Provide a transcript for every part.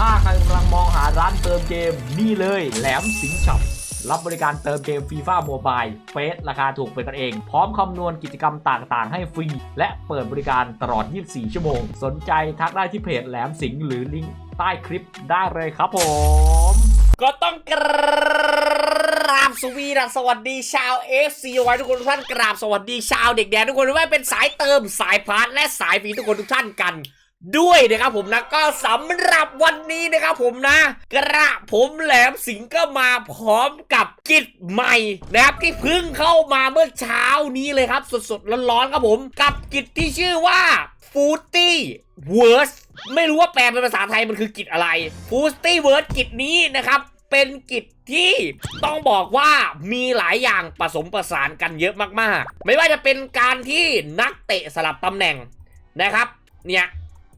ถ้าใครกำลังมองหาร้านเติมเกมนี่เลยแหลมสิงช็อปรับบริการเติมเกมฟีฟ่าโมบายเฟสราคาถูกเป็นกันเอง พร้อมคำนวณกิจกรรมต่างๆ ให้ฟรี และเปิดบริการตลอด 24 ชั่วโมง สนใจทักได้ที่เพจแหลมสิงหรือลิงก์ใต้คลิปได้เลยครับผม ก็ต้องกราบสวีดัสวัสดีชาว FC ไว้ทุกคนทุกท่านกราบสวัสดีชาวเด็กแดนทุกคนด้วยเป็นสายเติมสายพาร์ทและสายฟรีทุกคนทุกท่านกัน ด้วยนะครับผมนะก็สำหรับวันนี้นะครับผมนะ กระผมแหลมสิงห์ก็มาพร้อมกับกิจใหม่นะครับที่เพิ่งเข้ามาเมื่อเช้านี้เลยครับ สดๆร้อนๆครับผมกับกิจที่ชื่อว่าฟูตี้เวิร์สไม่รู้ว่าแปลเป็นภาษาไทยมันคือกิจอะไรฟูตี้เวิร์สกิจนี้นะครับเป็นกิจที่ต้องบอกว่ามีหลายอย่างผสมประสานกันเยอะมากๆ ไม่ว่าจะเป็นการที่นักเตะสลับตำแหน่งนะครับ เนี่ย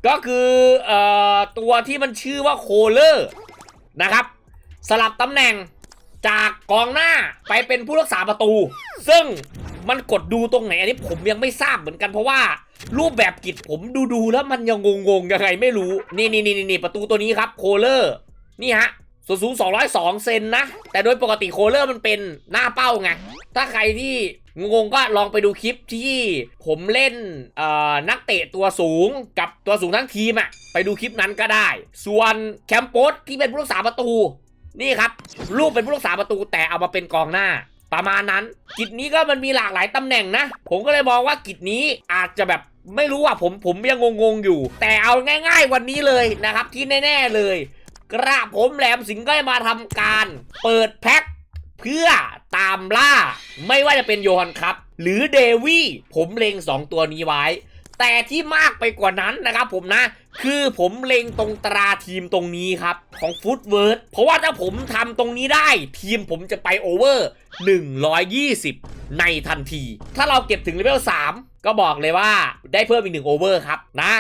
ก็คือเอ่อตัวที่มันชื่อว่าโคเลอร์นะครับ สลับตำแหน่งจากกองหน้าไปเป็นผู้รักษาประตู ซึ่งมันกดดูตรงไหนอันนี้ผมยังไม่ทราบเหมือนกันเพราะว่า รูปแบบกิจผมดูดูๆแล้วมันยังงงๆยังไงไม่รู้ นี่นี่นี่นี่ประตูตัวนี้ครับโคเลอร์นี่ฮะ ส่วนสูง 202 เซนนะ แต่โดยปกติโคเลอร์มันเป็นหน้าเป้าไง ถ้าใครที่งงก็ลองไปดูคลิปที่ผมเล่นนักเตะตัวสูงกับตัวสูงทั้งทีมอะไปดูคลิปนั้นก็ได้ ส่วนแคมโปสที่เป็นผู้รักษาประตู นี่ครับ รูปเป็นผู้รักษาประตูแต่เอามาเป็นกองหน้า ประมาณนั้น กิจนี้ก็มันมีหลากหลายตำแหน่งนะ ผมก็เลยมองว่ากิจนี้อาจจะแบบไม่รู้อะผมผมยังงงๆอยู่ แต่เอาง่าย ๆ วันนี้เลยนะครับที่แน่ ๆเลย กระผมแหลมสิงก็จะมาทำการ เปิดแพ็คเพื่อตามล่า ไม่ว่าจะเป็นโยฮันครับ หรือเดวี่ผมเล็ง 2 ตัวนี้ไว้ แต่ที่มากไปกว่านั้นนะครับผมนะ คือผมเล็งตรงตราทีมตรงนี้ครับ ของฟุตเวิร์ดเพราะว่าถ้าผมทำตรงนี้ได้ ทีมผมจะไปโอเวอร์ 120 ในทันที ถ้าเราเก็บถึงเลเวล3ก็บอกเลยว่าได้เพิ่มอีกหนึ่งโอเวอร์ครับนะ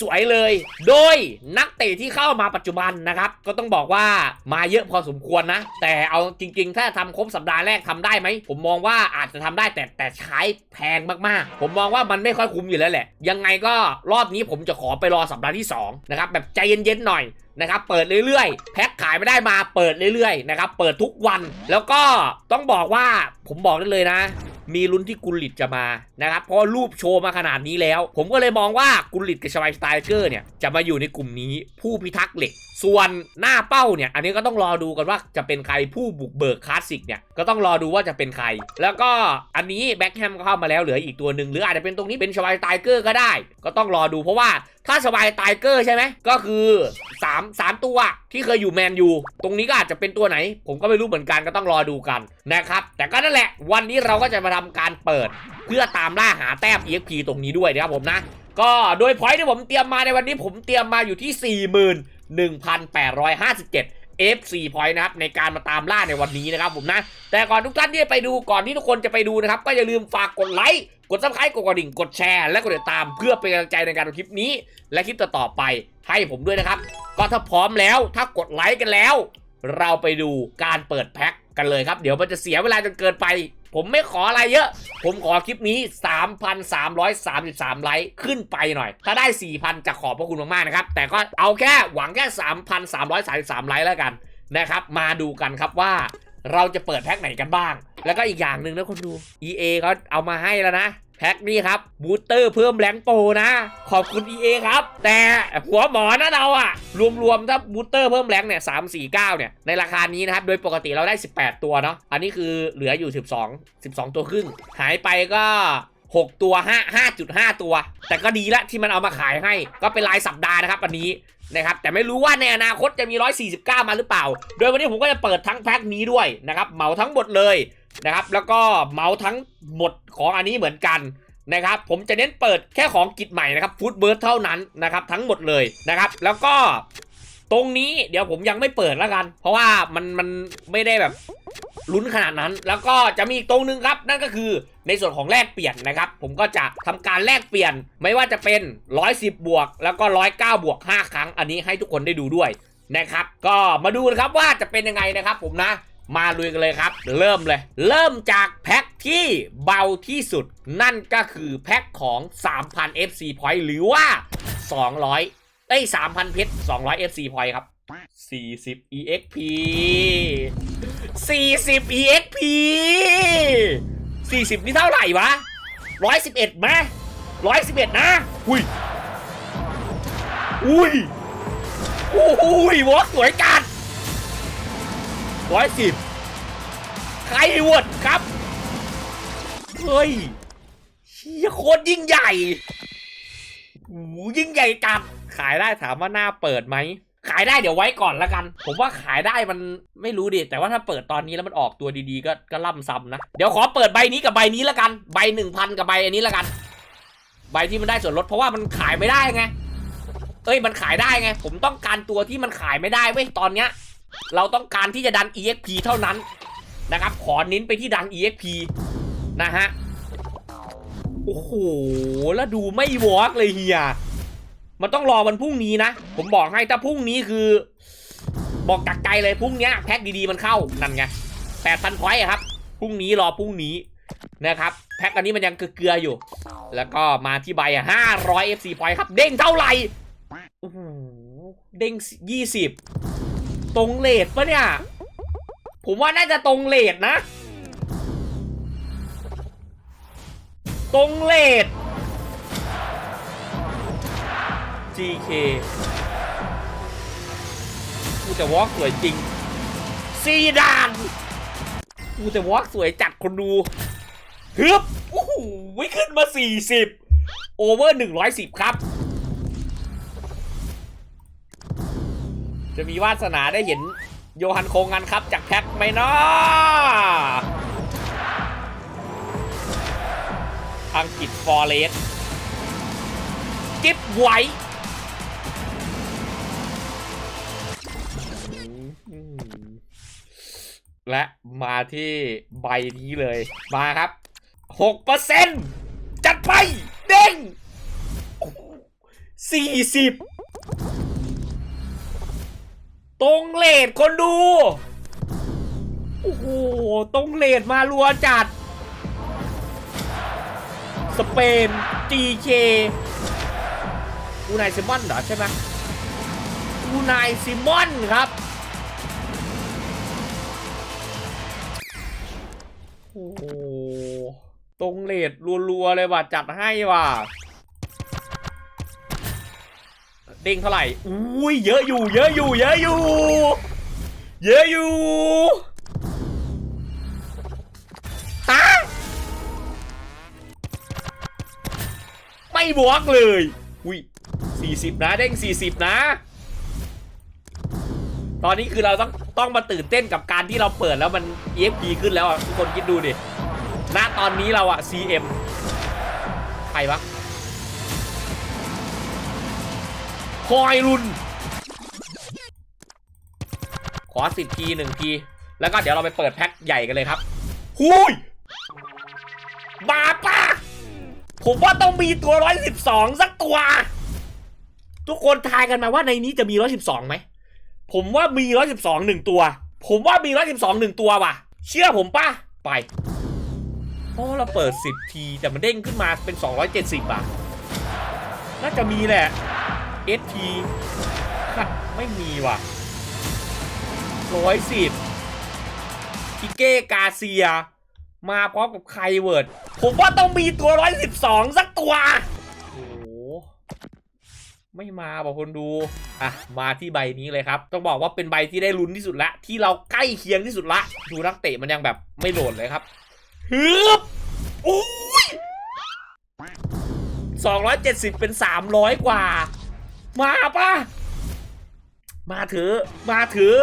สวยๆเลย โดยนักเตะที่เข้ามาปัจจุบันนะครับ ก็ต้องบอกว่ามาเยอะพอสมควรนะ แต่เอาจริง ๆ ถ้าทำครบสัปดาห์แรกทำได้ไหม ผมมองว่าอาจจะทำได้แต่แต่ใช้แพงมากๆ ผมมองว่ามันไม่ค่อยคุ้มอยู่แล้วแหละ ยังไงก็รอบนี้ผมจะขอไปรอสัปดาห์ที่2นะครับแบบใจเย็นๆหน่อยนะครับเปิดเรื่อยๆ แพ็คขายไม่ได้มาเปิดเรื่อยๆนะครับเปิดทุกวันแล้วก็ต้องบอกว่าผมบอกได้เลยนะ มีลุ้นที่กุลลิตจะมานะครับเพราะรูปโชว์มาขนาดนี้แล้ว ผมก็เลยมองว่ากุลลิตกับชไวสไตเกอร์เนี่ยจะมาอยู่ในกลุ่มนี้ผู้พิทักษ์เหล็ก ส่วนหน้าเป้าเนี่ย อันนี้ก็ต้องรอดูกันว่าจะเป็นใครผู้บุกเบิกคลาสสิกเนี่ย ก็ต้องรอดูว่าจะเป็นใคร แล้วก็อันนี้แบ็คแฮมก็เข้ามาแล้วเหลืออีกตัวหนึ่งหรืออาจจะเป็นตรงนี้เป็นชวายไตเกอร์ก็ได้ ก็ต้องรอดูเพราะว่าถ้าชวายไตเกอร์ใช่ไหมก็คือ3 3ตัวที่เคยอยู่แมนยูตรงนี้ก็อาจจะเป็นตัวไหน ผมก็ไม่รู้เหมือนกันก็ต้องรอดูกันนะครับ แต่ก็นั่นแหละวันนี้เราก็จะมาทำการเปิด เพื่อตามล่าหาแต้ม EXP ตรงนี้ด้วยนะครับผมนะ ก็โดยพอยที่ผมเตรียมมาในวันนี้ผมเตรียมมาอยู่ที่ 1,857 F4 point นะครับในการมาตามล่าในวันนี้นะครับผมนะ แต่ก่อนทุกท่านที่ไปดูก่อนที่ทุกคนจะไปดูนะครับ ก็อย่าลืมฝากกดไลค์กดซับสไครต์กดกระดิ่งกดแชร์และกดติดตามเพื่อเป็นกำลังใจในการทำคลิปนี้ และคลิปต่อๆไปให้ผมด้วยนะครับ ก็ถ้าพร้อมแล้วถ้ากดไลค์กันแล้ว เราไปดูการเปิดแพ็คกันเลยครับ เดี๋ยวมันจะเสียเวลาจนเกินไป ผมไม่ขออะไรเยอะ ผมขอคลิปนี้ 3,333 ไลค์ขึ้นไปหน่อย ถ้าได้ 4,000 จะขอบพระคุณมากๆนะครับ แต่ก็เอาแค่หวังแค่ 3,333 ไลค์แล้วกันนะครับ มาดูกันครับว่าเราจะเปิดแพ็คไหนกันบ้าง แล้วก็อีกอย่างหนึ่งนะคนดู EA เขาเอามาให้แล้วนะ แพ็คนี้ครับบูสเตอร์เพิ่มแรงโปรนะ ขอบคุณ EA ครับ แต่หัวหมอนะเราอะรวมๆถ้าบูสเตอร์เพิ่มแรงเนี่ยสามสี่เก้าเนี่ยในราคานี้นะครับ โดยปกติเราได้ 18 ตัวเนาะอันนี้คือเหลืออยู่ 12 12 ตัวครึ่ง หายไปก็ 6 ตัว 5 5.5 ตัว แต่ก็ดีละที่มันเอามาขายให้ ก็เป็นรายสัปดาห์นะครับอันนี้นะครับแต่ไม่รู้ว่าในอนาคตจะมี 149 มาหรือเปล่า โดยวันนี้ผมก็จะเปิดทั้งแพ็คนี้ด้วยนะครับเหมาทั้งหมดเลย นะครับ แล้วก็เมาทั้งหมดของอันนี้เหมือนกันนะครับ ผมจะเน้นเปิดแค่ของกิจใหม่นะครับฟูดเบิร์ดเท่านั้นนะครับ ทั้งหมดเลยนะครับ แล้วก็ตรงนี้เดี๋ยวผมยังไม่เปิดแล้วกัน เพราะว่ามันมันไม่ได้แบบลุ้นขนาดนั้น แล้วก็จะมีอีกตรงหนึงครับ นั่นก็คือในส่วนของแลกเปลี่ยนนะครับ ผมก็จะทำการแลกเปลี่ยน ไม่ว่าจะเป็น 110 บวก แล้วก็ 109 บวก 5 ครั้ง อันนี้ให้ทุกคนได้ดูด้วยนะครับ ก็มาดูนะครับว่าจะเป็นยังไงนะครับผมนะ มาลุยกันเลยครับ เริ่มเลย เริ่มจากแพ็คที่เบาที่สุด นั่นก็คือแพ็คของ 3,000 FC point หรือว่า 200 เอ้ยสามพันเพชรสองร้อย FC point ครับสี่สิบ EXP สี่สิบ EXP สี่สิบนี่เท่าไหร่วะร้อยสิบเอ็ดไหมร้อยสิบเอ็ดนะอุ้ยอุ้ยอุ้ยวอสสวยจัด ร้อยสิบใครวดครับ เฮ้ยเชี่ยโคตรยิ่งใหญ่โอ้โหยิ่งใหญ่จัดขายได้ถามว่าหน้าเปิดไหม ขายได้เดี๋ยวไว้ก่อนละกัน ผมว่าขายได้มันไม่รู้ดิ แต่ว่าถ้าเปิดตอนนี้แล้วมันออกตัวดีๆ ก็ก็ล่ำซ้ำนะ เดี๋ยวขอเปิดใบนี้กับใบนี้ละกัน ใบหนึ่งพันกับใบอันนี้ละกัน ใบที่มันได้ส่วนลดเพราะว่ามันขายไม่ได้ไง เอ้ยมันขายได้ไง ผมต้องการตัวที่มันขายไม่ได้เว้ยตอนเนี้ย เราต้องการที่จะดัน EXP เท่านั้นนะครับ ขอเน้นไปที่ดัน EXP นะฮะ โอ้โห แล้วดูไม่วอร์กเลยเฮีย มันต้องรอวันพรุ่งนี้นะ ผมบอกให้ถ้าพรุ่งนี้คือ บอกจากใจเลยพรุ่งเนี้ยแพ็คดีๆมันเข้า นั่นไงแปดพันพอยต์ครับ พรุ่งนี้รอพรุ่งนี้นะครับ แพ็คอันนี้มันยังเกลือๆอยู่ แล้วก็มาที่ใบห้าร้อย FC พอยต์ครับ เด้งเท่าไหร่โอ้โหเด้งยี่สิบ ตรงเลทปะเนี่ย ผมว่าน่าจะตรงเลทนะ ตรงเลท GK กูแต่วอล์กสวยจริงซีดานกูแต่วอล์กสวยจัดคนดูฮึบโอ้โหขึ้นมา 40 โอเวอร์ 110 ครับ จะมีวาสนาได้เห็นโยฮันโคงันครับจากแพ็คไหมเนาะอังกฤษฟอร์เรสกิฟไว้และมาที่ใบนี้เลย มาครับหกเปอร์เซ็นต์จัดไป เด้งสี่สิบ ตรงเลดคนดู โอ้โห ตรงเลดมารัวจัด สเปน GK อูนายซิมอนเหรอใช่ไหมอูนายซิมอนครับ โอ้โหตรงเลดรัวๆเลยว่ะ จัดให้ว่ะ เด้งเท่าไหร่อุ้ยเยอะอยู่ เยอะอยู่ เยอะอยู่ เยอะอยู่ฮะไม่บวกเลยอุ้ยสี่สิบนะเด้งสี่สิบนะ ตอนนี้คือเราต้องต้องมาตื่นเต้นกับการที่เราเปิดแล้วมัน EFP ขึ้นแล้วอะทุกคนคิดดูดิณตอนนี้เราอะ CM ใครวะ คอยรุน ขอสิบทีหนึ่งที แล้วก็เดี๋ยวเราไปเปิดแพ็คใหญ่กันเลยครับหุยมาปะผมว่าต้องมีตัว112สักตัว ทุกคนทายกันมาว่าในนี้จะมี112ไหม ผมว่ามี112หนึ่งตัว ผมว่ามี112หนึ่งตัวว่ะ เชื่อผมป่ะ ไปเพราะเราเปิด 10 ที แต่มันเด้งขึ้นมาเป็น 270อะน่าจะมีแหละ ST ค่ะไม่มีว่ะ110พิเก้กาเซีย มาพร้อมกับไคเวิร์ด ผมว่าต้องมีตัว112สักตัว โอ้โห ไม่มาบอกคนดู อะ มาที่ใบนี้เลยครับ ต้องบอกว่าเป็นใบที่ได้ลุ้นที่สุดละ ที่เราใกล้เคียงที่สุดละ ดูนักเตะมันยังแบบไม่โหลดเลยครับฮึบอุ้ย270เป็น300กว่า มาปะมาถือ มาถือ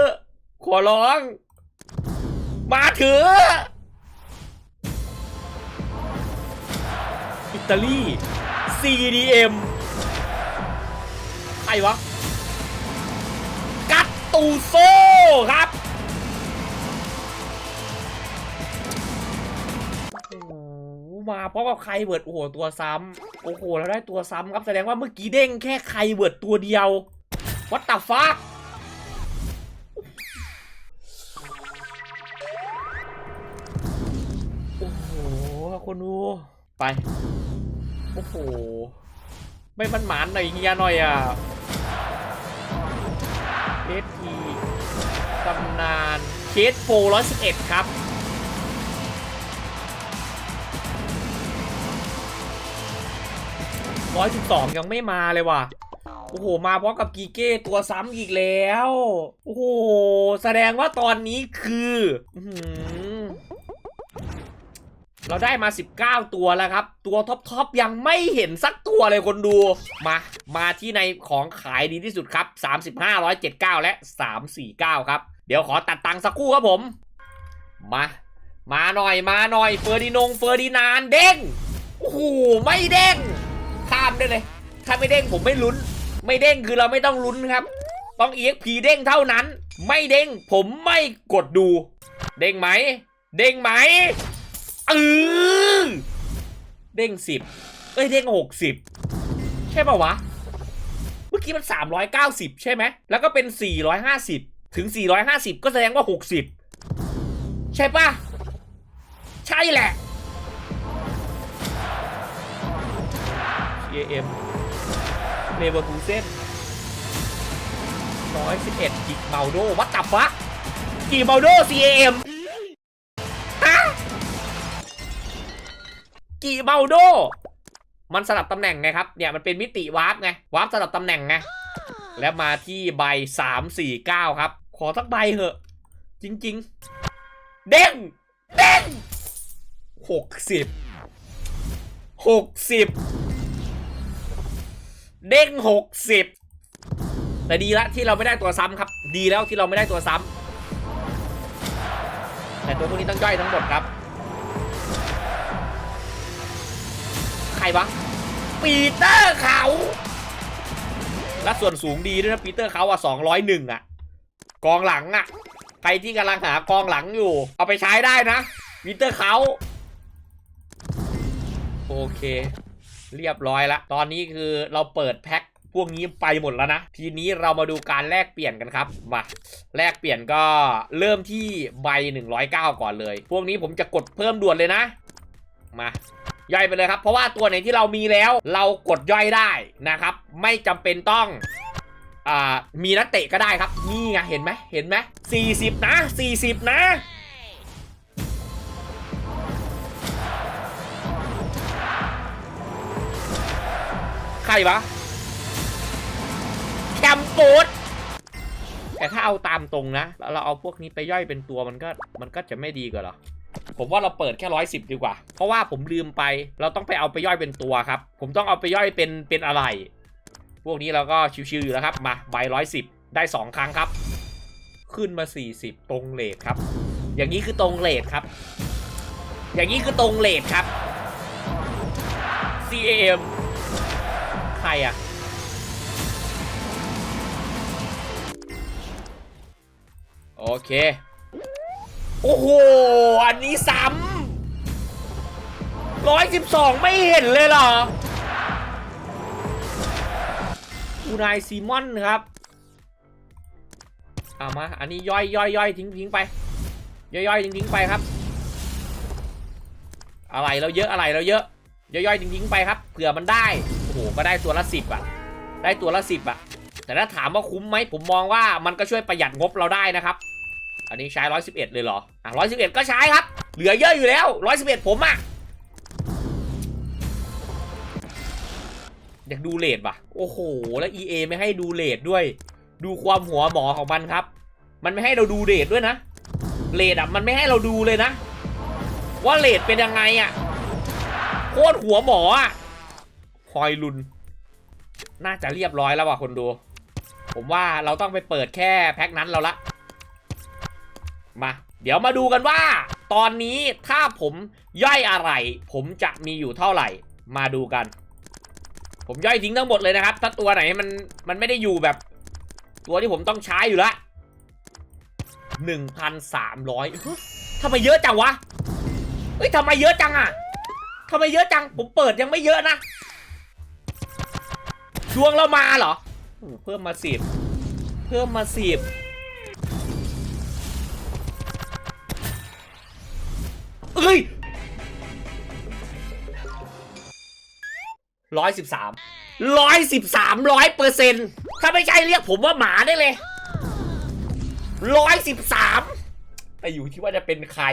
ขอร้อง มาถือ อิตาลี CDM ใครวะ กัตตูโซครับ มาเพราะกับใครเวิร์ดโอ้โหตัวซ้ำโอ้โหแล้วได้ตัวซ้ำครับแสดงว่าเมื่อกี้เด้งแค่ใครเวิร์ดตัวเดียววัตตาฟักโอ้โหคนดูไป โอ้โห ไม่มันหมานหน่อยเฮียหน่อยอะเอสทีตำนานเคสโฟร้อยสิบเอ็ดครับ ร้อยสิบสองยังไม่มาเลยว่ะ โอ้โห มาพร้อมกับกีเก้ตัวซ้ำอีกแล้ว โอ้โห แสดงว่าตอนนี้คือเราได้มา 19 ตัวแล้วครับ ตัวท็อปทอปยังไม่เห็นสักตัวเลยคนดู มา มาที่ในของขายดีที่สุดครับ 35 179 และ 349 ครับ เดี๋ยวขอตัดตังสักคู่ครับผม มา มาหน่อย มาหน่อย เฟอร์ดินง เฟอร์ดินาน เด้ง โอ้โห ไม่เด้ง ข้ามได้เลย ถ้าไม่เด้งผมไม่ลุ้น ไม่เด้งคือเราไม่ต้องลุ้นครับ ต้อง EXP เด้งเท่านั้น ไม่เด้งผมไม่กดดู เด้งไหม เด้งไหมเออเด้งสิบเอ้ยเด้งหกสิบใช่ป่าวะ เมื่อกี้มัน390ใช่ไหม แล้วก็เป็น450ถึง450ก็แสดงว่า60ใช่ปะใช่แหละ CAM เลเวอร์คูเซน111กิกเมาโดวัตตับฟะกี่เมาโด CAM ฮะกี่เมาโด มันสลับตำแหน่งไงครับ เนี่ยมันเป็นมิติวาร์ปไง วาร์ปสลับตำแหน่งไง แล้วมาที่ใบ 349 ครับ ขอสักใบเหอะ จริง ๆ เด้ง เด้ง60 60 เด้ง60แต่ดีละที่เราไม่ได้ตัวซ้ำครับ ดีแล้วที่เราไม่ได้ตัวซ้ำแต่ตัวพวกนี้ต้องย่อยทั้งหมดครับ ใครวะปีเตอร์เขา และส่วนสูงดีด้วยนะปีเตอร์เขาอะ201อะ กองหลังอะ ใครที่กำลังหากองหลังอยู่ เอาไปใช้ได้นะปีเตอร์เขา โอเค เรียบร้อยละ ตอนนี้คือเราเปิดแพ็คพวกนี้ไปหมดแล้วนะ ทีนี้เรามาดูการแลกเปลี่ยนกันครับ มา แลกเปลี่ยนก็เริ่มที่ใบ 109 ก่อนเลย พวกนี้ผมจะกดเพิ่มด่วนเลยนะ มาย่อยไปเลยครับ เพราะว่าตัวไหนที่เรามีแล้ว เรากดย่อยได้นะครับ ไม่จำเป็นต้องอ่ามีนักเตะก็ได้ครับ นี่ไงเห็นไหมเห็นไหม40 นะ 40 นะ วะ แคมปูดแต่ถ้าเอาตามตรงนะแล้วเราเอาพวกนี้ไปย่อยเป็นตัวมันก็มันก็จะไม่ดีกว่าหรอผมว่าเราเปิดแค่ร้อยสิบดีกว่า เพราะว่าผมลืมไป เราต้องไปเอาไปย่อยเป็นตัวครับ ผมต้องเอาไปย่อยเป็นเป็นอะไร พวกนี้เราก็ชิวๆอยู่แล้วครับ มาใบร้อยสิบได้สองครั้งครับ ขึ้นมา40ตรงเลทครับ อย่างนี้คือตรงเลทครับ อย่างนี้คือตรงเลทครับ CAM รอะโอเค โอ้โห อันนี้ซ้ำร้อยสิบสองไม่เห็นเลยเหรออูนายซีมอนครับเอามา อันนี้ย่อยย่อยย่อยทิ้งทิ้งไป ย่อยย่อยทิ้งทิ้งไปครับ อะไรเราเยอะอะไรเราเยอะ ย่อยย่อยทิ้งทิ้งไปครับเผื่อมันได้โอ้โหก็ได้ตัวละสิบอะได้ตัวละสิบอะแต่ถ้าถามว่าคุ้มไหมผมมองว่ามันก็ช่วยประหยัดงบเราได้นะครับ อันนี้ใช้111เอ็ดเลยเหรออะ111ก็ใช้ครับ เหลือเยอะอยู่แล้ว111ผมอะอยากดูเลทป่ะ โอ้โห แล้ว EA ไม่ให้ดูเลทด้วย ดูความหัวหมอของมันครับ มันไม่ให้เราดูเลทด้วยนะ เลทอะ มันไม่ให้เราดูเลยนะ ว่าเลทเป็นยังไงอะ โคตรหัวหมออะคอยลุน น่าจะเรียบร้อยแล้วว่ะคนดู ผมว่าเราต้องไปเปิดแค่แพ็คนั้นเราละ มา เดี๋ยวมาดูกันว่า ตอนนี้ถ้าผมย่อยอะไร ผมจะมีอยู่เท่าไหร่ มาดูกัน ผมย่อยทิ้งทั้งหมดเลยนะครับ ถ้าตัวไหนมันมันไม่ได้อยู่แบบ ตัวที่ผมต้องใช้อยู่ละหนึ่งพันสามร้อยทำไมเยอะจังวะ เฮ้ยทำไมเยอะจังอะ ทำไมเยอะจัง ผมเปิดยังไม่เยอะนะ ดวงเรามาเหรอ เพิ่มมาสิบ เพิ่มมาสิบ เอ้ยร้อยสิบสามร้อยสิบสามร้อยเปอร์เซ็นต์ถ้าไม่ใช่เรียกผมว่าหมาได้เลยร้อยสิบสามแต่อยู่ที่ว่าจะเป็นใคร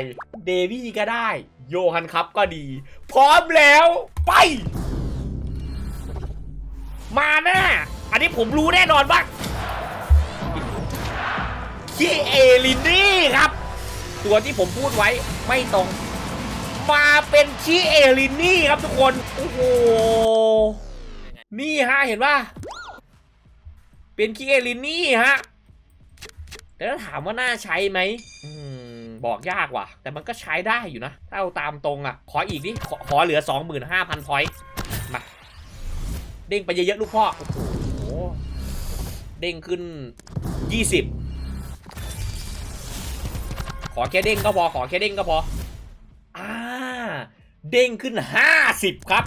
เดวี่ก็ได้ โยฮันครับก็ดี พร้อมแล้วไป มาแน่อันนี้ผมรู้แน่นอนว่าคีเอลินนี่ครับ ตัวที่ผมพูดไว้ไม่ตรง มาเป็นคีเอลินนี่ครับทุกคน โอ้โห นี่ฮะเห็นว่า เป็นคีเอลินนี่ฮะแต่ถ้าถามว่าน่าใช้ไหมอืม บอกยากว่ะ แต่มันก็ใช้ได้อยู่นะ ถ้าเอาตามตรงอะ ขออีกดิ ขอขอเหลือ 25,000พอยต์มา เด้งไปเยอะๆลูกพ่อ โอ้โห เด้งขึ้น 20 ขอแค่เด้งก็พอ ขอแค่เด้งก็พอ อ่า เด้งขึ้น 50 ครับ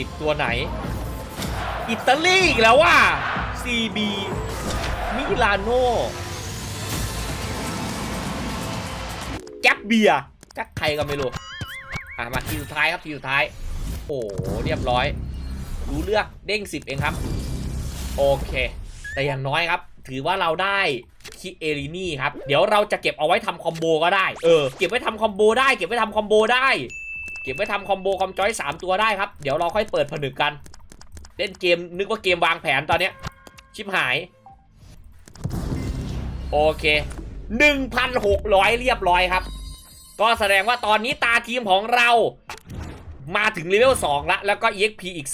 50 ตัวไหน อิตาลีอีกแล้วว่า CB มิลานโน่แก๊ปเบียร์แก๊ปใครก็ไม่รู้ อะ มาทีสุดท้ายครับทีสุดท้าย โอ้โหเรียบร้อย รู้เลือกเด้ง 10 เองครับ โอเค แต่อย่างน้อยครับ ถือว่าเราได้คิเอรินี่ครับ เดี๋ยวเราจะเก็บเอาไว้ทำคอมโบก็ได้ เออ เก็บไว้ทำคอมโบได้ เก็บไว้ทำคอมโบได้ เก็บไว้ทำคอมโบคอมจอยสามตัวได้ครับ เดี๋ยวเราค่อยเปิดผนึกกัน เล่นเกมนึกว่าเกมวางแผนตอนเนี้ย ชิบหาย โอเค 1,600 เรียบร้อยครับ ก็แสดงว่าตอนนี้ตาทีมของเรามาถึงเลเวล2ล้วแล้วก็ EXP อีก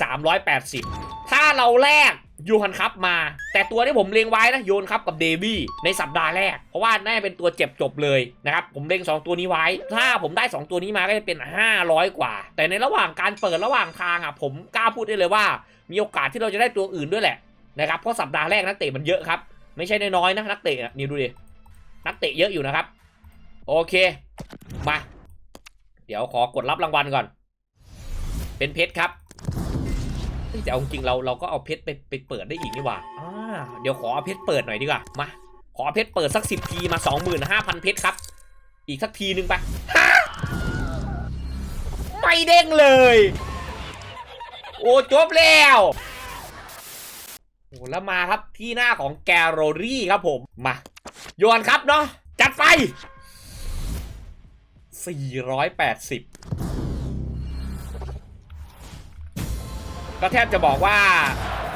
380 ถ้าเราแลกยูฮันคัพมา แต่ตัวที่ผมเล็งไว้นะโยนครับกับเดวี่ในสัปดาห์แรก เพราะว่าน่าจะเป็นตัวเจ็บจบเลยนะครับ ผมเล็ง 2 ตัวนี้ไว้ ถ้าผมได้ 2 ตัวนี้มาก็จะเป็น 500 กว่า แต่ในระหว่างการเปิดระหว่างทางอะผมกล้าพูดได้เลยว่า มีโอกาสที่เราจะได้ตัวอื่นด้วยแหละ นะครับเพราะสัปดาห์แรกนักเตะมันเยอะครับ ไม่ใช่น้อยๆนะนักเตะนี่ดูดินักเตะเยอะอยู่นะครับ โอเคมา เดี๋ยวขอกดรับรางวัลก่อน เป็นเพชรครับแต่เอาจริงเราเราก็เอาเพชรไปไปเปิดได้อีกนี่หว่าอ่าเดี๋ยวขอเอาเพชรเปิดหน่อยดีกว่ามาขอเพชรเปิดสักสิบทีมาสองหมื่นห้าพันเพชรครับ อีกสักทีนึงไปะไม่เด้งเลย โอ้จบแล้ว โอ้แล้วมาครับที่หน้าของแกโรรี่ครับผม มา โยนครับเนาะจัดไป 480 ก็แทบจะบอกว่า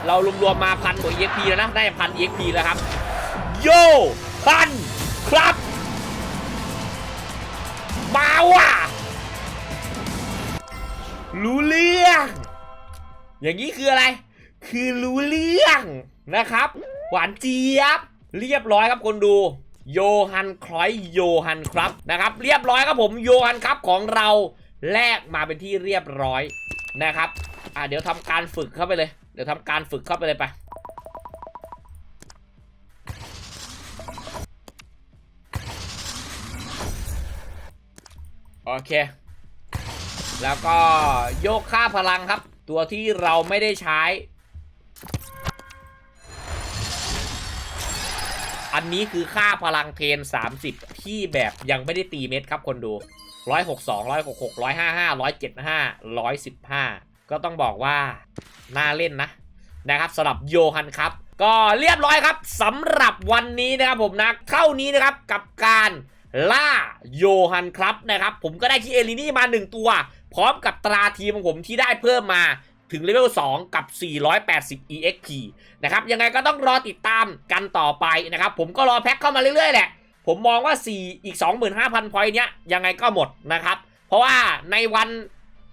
เรารวมๆมาพันกว่า EXP แล้วนะ ได้พัน EXP แล้วครับ โยพันครับมาว่ะรู้เรื่อง อย่างนี้คืออะไร คือรู้เรื่องนะครับ หวานเจี๊ยบ เรียบร้อยครับคนดูโยฮันครอยโยฮันครับนะครับ เรียบร้อยครับผมโยฮันครับของเราแลกมาเป็นที่เรียบร้อยนะครับอะเดี๋ยวทำการฝึกเข้าไปเลย เดี๋ยวทำการฝึกเข้าไปเลยไปโอเค แล้วก็โยกค่าพลังครับ ตัวที่เราไม่ได้ใช้ อันนี้คือค่าพลังเทน 30 ที่แบบยังไม่ได้ตีเม็ดครับคนดู162 166 155 175 115ก็ต้องบอกว่า น่าเล่นนะ นะครับสำหรับโยฮันครับ ก็เรียบร้อยครับสำหรับวันนี้นะครับผมนะเท่านี้นะครับกับการล่าโยฮันครับนะครับ ผมก็ได้ที่เอลินี่มา 1 ตัว พร้อมกับตราทีมของผมที่ได้เพิ่มมา ถึงเลเวล2 กับ 480 EXP นะครับ ยังไงก็ต้องรอติดตามกันต่อไปนะครับ ผมก็รอแพ็คเข้ามาเรื่อยๆ แหละ ผมมองว่า 4 อีก 25,000 พอยต์เนี้ยยังไงก็หมดนะครับ เพราะว่าในวัน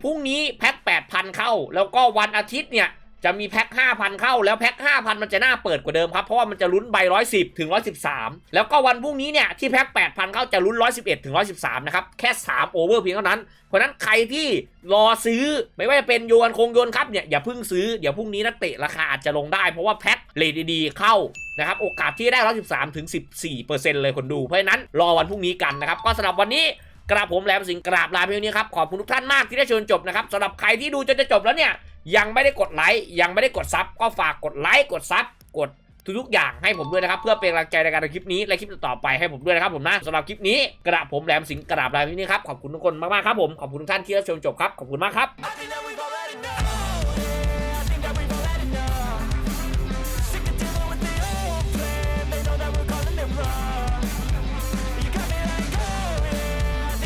พรุ่งนี้แพ็ค 8,000 เข้า แล้วก็วันอาทิตย์เนี่ย จะมีแพ็ค5,000 เข้าแล้วแพ็ค5,000 มันจะน่าเปิดกว่าเดิมครับ เพราะว่ามันจะลุ้นใบ 110 ถึง 113 แล้วก็วันพรุ่งนี้เนี่ย ที่แพ็ค8,000 เข้าจะลุ้น 111 ถึง 113 นะครับ แค่ 3 โอเวอร์เพียงเท่านั้น เพราะนั้นใครที่รอซื้อไม่ว่าจะเป็นโยนคงโยนครับเนี่ย อย่าเพิ่งซื้อ เดี๋ยวพรุ่งนี้นักเตะราคาอาจจะลงได้เพราะว่าแพ็คเลทดีๆเข้านะครับโอกาสที่ได้113ถึง14เลยคนดู เพราะฉะนั้นรอวันพรุ่งนี้กันนะครับก็สำหรับวันนี้กราบผมแหลมสิงกราบลาเพียงนี้ครับขอบคุณทุกท่านมากที่ได้ชมจบนะครับสำหรับใครที่ดูจนจะจบแล้วเนี่ย ยังไม่ได้กดไลค์ยังไม่ได้กดซับก็ฝากกดไลค์กดซับกดทุกๆอย่างให้ผมด้วยนะครับ เพื่อเป็นกำลังใจในการทำคลิปนี้และคลิปต่อไปให้ผมด้วยนะครับผมนะสำหรับคลิปนี้กระผมแหลมสิงกระดาบลายพียนี้ครับขอบคุณทุกคนมากๆครับผมขอบคุณทุกท่านที่รับชมจบครับขอบคุณมากครับ